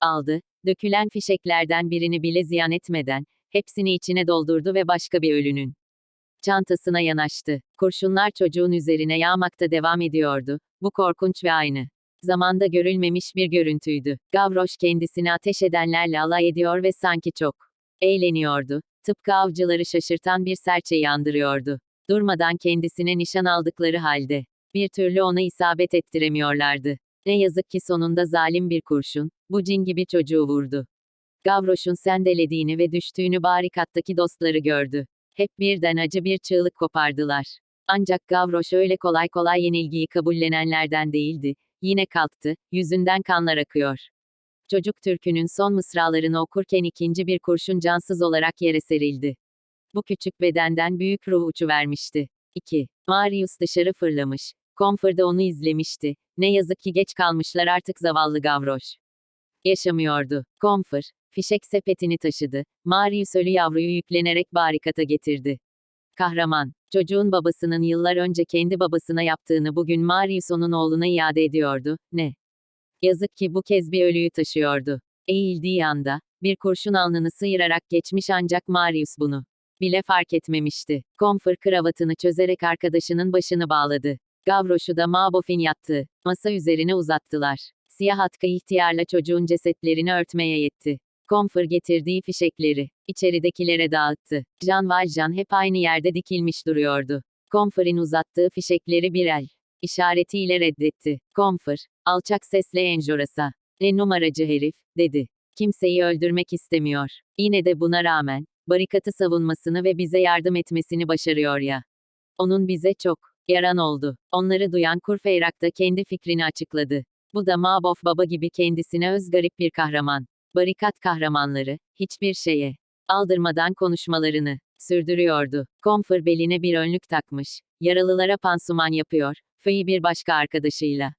Aldı, dökülen fişeklerden birini bile ziyan etmeden, hepsini içine doldurdu ve başka bir ölünün çantasına yanaştı. Kurşunlar çocuğun üzerine yağmakta devam ediyordu. Bu korkunç ve aynı zamanda görülmemiş bir görüntüydü. Gavroş kendisini ateş edenlerle alay ediyor ve sanki çok eğleniyordu. Tıpkı avcıları şaşırtan bir serçeyi andırıyordu. Durmadan kendisine nişan aldıkları halde bir türlü ona isabet ettiremiyorlardı. Ne yazık ki sonunda zalim bir kurşun, bu cin gibi çocuğu vurdu. Gavroş'un sendelediğini ve düştüğünü barikattaki dostları gördü. Hep birden acı bir çığlık kopardılar. Ancak Gavroş öyle kolay kolay yenilgiyi kabullenenlerden değildi. Yine kalktı, yüzünden kanlar akıyor. Çocuk türkünün son mısralarını okurken ikinci bir kurşun cansız olarak yere serildi. Bu küçük bedenden büyük ruh uçuvermişti. 2. Marius dışarı fırlamış. Comfort da onu izlemişti. Ne yazık ki geç kalmışlar artık zavallı Gavroş. Yaşamıyordu. Comfort, fişek sepetini taşıdı. Marius ölü yavruyu yüklenerek barikata getirdi. Kahraman, çocuğun babasının yıllar önce kendi babasına yaptığını bugün Marius onun oğluna iade ediyordu. Ne? Yazık ki bu kez bir ölüyü taşıyordu. Eğildiği anda, bir kurşun alnını sıyırarak geçmiş ancak Marius bunu bile fark etmemişti. Comfort kravatını çözerek arkadaşının başını bağladı. Gavroş'u da Mabof'in yattığı masa üzerine uzattılar. Siyah atkı ihtiyarla çocuğun cesetlerini örtmeye yetti. Comfort getirdiği fişekleri içeridekilere dağıttı. Jean Valjean hep aynı yerde dikilmiş duruyordu. Comfort'in uzattığı fişekleri bir el işaretiyle reddetti. Comfort, alçak sesle Enjoras'a, ne numaracı herif, dedi. Kimseyi öldürmek istemiyor. Yine de buna rağmen, barikatı savunmasını ve bize yardım etmesini başarıyor ya. Onun bize çok yaran oldu. Onları duyan Kurfeyrak da kendi fikrini açıkladı. Bu da Mabof Baba gibi kendisine öz garip bir kahraman. Barikat kahramanları, hiçbir şeye aldırmadan konuşmalarını sürdürüyordu. Comfort beline bir önlük takmış, yaralılara pansuman yapıyor, Föyü bir başka arkadaşıyla.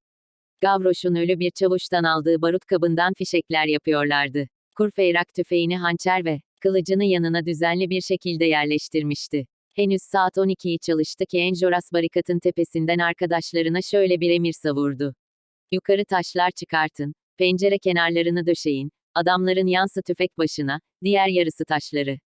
Gavroş'un ölü bir çavuştan aldığı barut kabından fişekler yapıyorlardı. Kurfeyrak tüfeğini hançer ve kılıcını yanına düzenli bir şekilde yerleştirmişti. Henüz saat 12'yi çalıştı ki Enjoras barikatın tepesinden arkadaşlarına şöyle bir emir savurdu. Yukarı taşlar çıkartın, pencere kenarlarını döşeyin, adamların yansı tüfek başına, diğer yarısı taşları.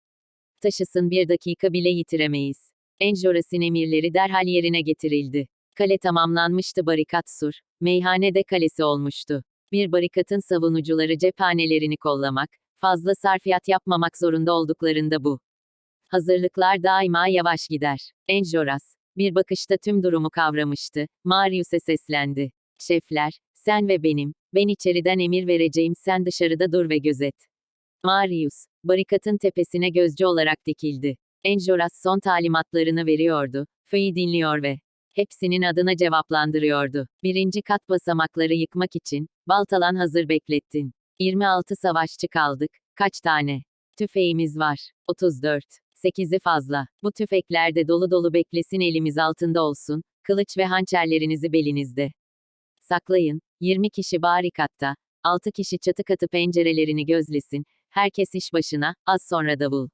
Taşısın bir dakika bile yitiremeyiz. Enjoras'ın emirleri derhal yerine getirildi. Kale tamamlanmıştı barikat sur, meyhane de kalesi olmuştu. Bir barikatın savunucuları cephanelerini kollamak, fazla sarfiyat yapmamak zorunda olduklarında bu. Hazırlıklar daima yavaş gider. Enjoras, bir bakışta tüm durumu kavramıştı. Marius'e seslendi. Şefler, sen ve benim, ben içeriden emir vereceğim sen dışarıda dur ve gözet. Marius, barikatın tepesine gözcü olarak dikildi. Enjoras son talimatlarını veriyordu, Föyü dinliyor ve hepsinin adına cevaplandırıyordu. Birinci kat basamakları yıkmak için, baltalan hazır beklettin. 26 savaşçı kaldık, kaç tane? Tüfeğimiz var. 34. 8'i fazla. Bu tüfekler de dolu dolu beklesin elimiz altında olsun, kılıç ve hançerlerinizi belinizde. Saklayın, 20 kişi barikatta, 6 kişi çatı katı pencerelerini gözlesin, herkes iş başına, az sonra davul.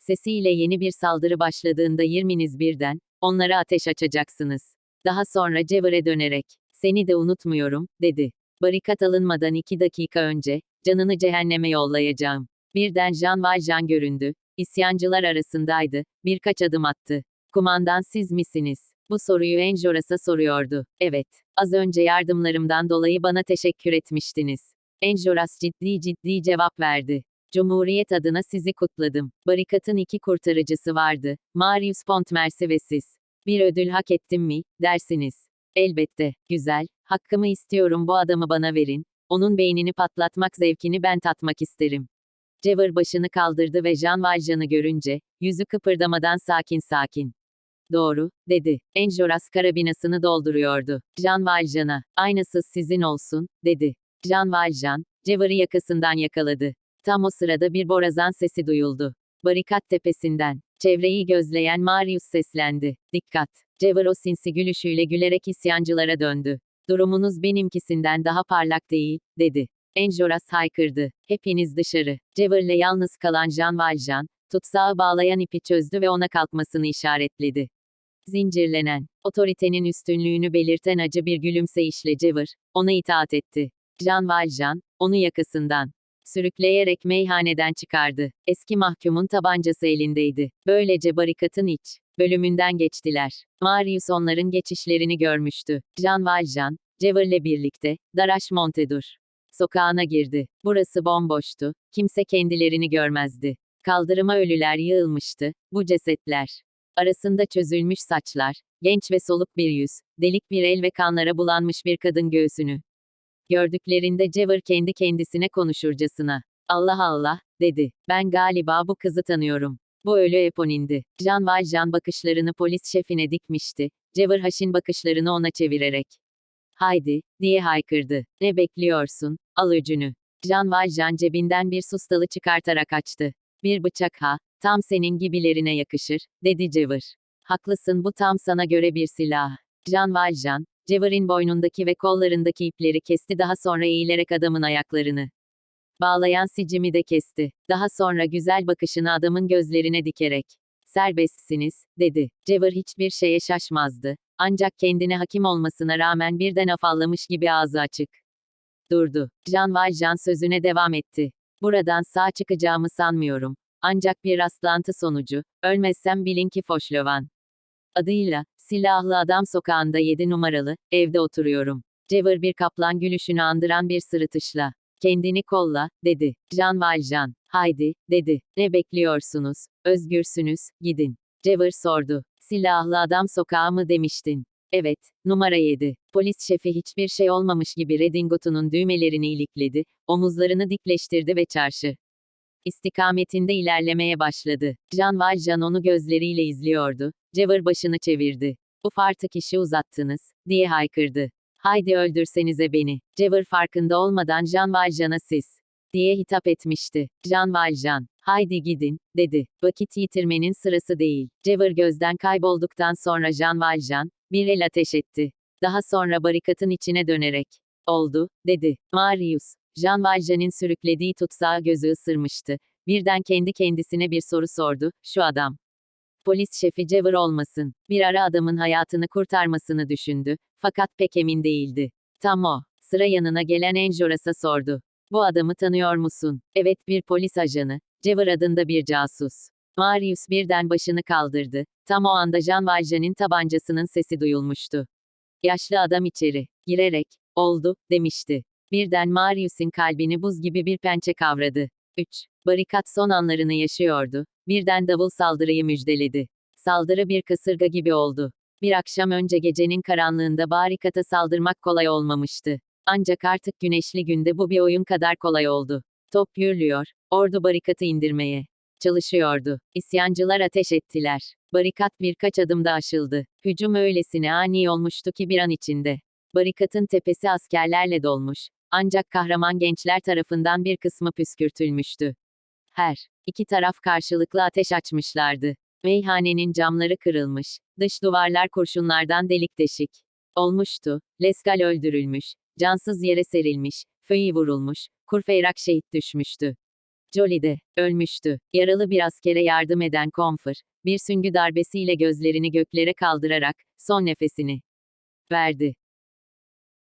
Sesiyle yeni bir saldırı başladığında 20'niz birden, onlara ateş açacaksınız. Daha sonra Cevher'e dönerek, seni de unutmuyorum, dedi. Barikat alınmadan iki dakika önce, canını cehenneme yollayacağım. Birden Jean Valjean göründü. İsyancılar arasındaydı. Birkaç adım attı. Kumandan siz misiniz? Bu soruyu Enjoras'a soruyordu. Evet. Az önce yardımlarımdan dolayı bana teşekkür etmiştiniz. Enjoras ciddi ciddi cevap verdi. Cumhuriyet adına sizi kutladım. Barikatın iki kurtarıcısı vardı. Marius Pontmercy ve siz. Bir ödül hak ettim mi, dersiniz. Elbette, güzel, hakkımı istiyorum bu adamı bana verin. Onun beynini patlatmak zevkini ben tatmak isterim. Cevher başını kaldırdı ve Jean Valjean'ı görünce, yüzü kıpırdamadan sakin sakin. Doğru, dedi. Enjoras karabinasını dolduruyordu. Jean Valjean'a, aynası sizin olsun, dedi. Jean Valjean, Cevher'ı yakasından yakaladı. Tam o sırada bir borazan sesi duyuldu. Barikat tepesinden. Çevreyi gözleyen Marius seslendi. Dikkat! Cevher o sinsi gülüşüyle gülerek isyancılara döndü. Durumunuz benimkisinden daha parlak değil, dedi. Enjoras haykırdı. Hepiniz dışarı. Cevher'le yalnız kalan Jean Valjean, tutsağı bağlayan ipi çözdü ve ona kalkmasını işaretledi. Zincirlenen, otoritenin üstünlüğünü belirten acı bir gülümseyişle Cevher, ona itaat etti. Jean Valjean, onu yakasından sürükleyerek meyhaneden çıkardı. Eski mahkumun tabancası elindeydi. Böylece barikatın iç bölümünden geçtiler. Marius onların geçişlerini görmüştü. Jean Valjean, Cevir'le birlikte, Daraş Montedur sokağına girdi. Burası bomboştu, kimse kendilerini görmezdi. Kaldırıma ölüler yığılmıştı, bu cesetler. Arasında çözülmüş saçlar, genç ve soluk bir yüz, delik bir el ve kanlara bulanmış bir kadın göğsünü. Gördüklerinde Cevır kendi kendisine konuşurcasına. Allah Allah, dedi. Ben galiba bu kızı tanıyorum. Bu ölü Epon'indi. Jean Valjean bakışlarını polis şefine dikmişti. Cevır Haşin bakışlarını ona çevirerek. Haydi, diye haykırdı. Ne bekliyorsun? Al öcünü. Jean Valjean cebinden bir sustalı çıkartarak açtı. Bir bıçak ha, tam senin gibilerine yakışır, dedi Cevır. Haklısın bu tam sana göre bir silah. Jean Valjean, Cevır'ın boynundaki ve kollarındaki ipleri kesti daha sonra eğilerek adamın ayaklarını. Bağlayan sicimi de kesti. Daha sonra güzel bakışını adamın gözlerine dikerek. Serbestsiniz, dedi. Cevır hiçbir şeye şaşmazdı. Ancak kendine hakim olmasına rağmen birden afallamış gibi ağzı açık. Durdu. Jean Valjean sözüne devam etti. Buradan sağ çıkacağımı sanmıyorum. Ancak bir rastlantı sonucu, ölmezsem bilin ki Foşlövan. Adıyla, silahlı adam sokağında 7 numaralı, evde oturuyorum. Cevır bir kaplan gülüşünü andıran bir sırıtışla. Kendini kolla, dedi. Jean Valjean. Haydi, dedi. Ne bekliyorsunuz? Özgürsünüz, gidin. Cevır sordu. Silahlı adam sokağı mı demiştin? Evet, numara 7. Polis şefi hiçbir şey olmamış gibi redingotunun düğmelerini ilikledi, omuzlarını dikleştirdi ve çarşı istikametinde ilerlemeye başladı. Jean Valjean onu gözleriyle izliyordu. Cevır başını çevirdi. Uf artık işi uzattınız, diye haykırdı. Haydi öldürsenize beni. Cevır farkında olmadan Jean Valjean'a siz, diye hitap etmişti. Jean Valjean, haydi gidin, dedi. Vakit yitirmenin sırası değil. Cevır gözden kaybolduktan sonra Jean Valjean, bir el ateş etti. Daha sonra barikatın içine dönerek, oldu, dedi. Marius, Jean Valjean'in sürüklediği tutsağa gözü ısırmıştı. Birden kendi kendisine bir soru sordu, şu adam. Polis şefi Cevır olmasın. Bir ara adamın hayatını kurtarmasını düşündü. Fakat pek emin değildi. Tam o. Sıra yanına gelen Enjoras'a sordu. Bu adamı tanıyor musun? Evet bir polis ajanı. Cevır adında bir casus. Marius birden başını kaldırdı. Tam o anda Jean Valjean'in tabancasının sesi duyulmuştu. Yaşlı adam içeri girerek, oldu, demişti. Birden Marius'in kalbini buz gibi bir pençe kavradı. 3. Barikat son anlarını yaşıyordu. Birden davul saldırıyı müjdeledi. Saldırı bir kasırga gibi oldu. Bir akşam önce gecenin karanlığında barikata saldırmak kolay olmamıştı. Ancak artık güneşli günde bu bir oyun kadar kolay oldu. Top yürlüyor, ordu barikatı indirmeye çalışıyordu. İsyancılar ateş ettiler. Barikat birkaç adımda aşıldı. Hücum öylesine ani olmuştu ki bir an içinde. Barikatın tepesi askerlerle dolmuş. Ancak kahraman gençler tarafından bir kısmı püskürtülmüştü. Her iki taraf karşılıklı ateş açmışlardı. Meyhanenin camları kırılmış, dış duvarlar kurşunlardan delik deşik olmuştu. Lesgal öldürülmüş, cansız yere serilmiş, Föyi vurulmuş, Kurfeyrak şehit düşmüştü. Jolie de ölmüştü. Yaralı bir askere yardım eden Comfort, bir süngü darbesiyle gözlerini göklere kaldırarak son nefesini verdi.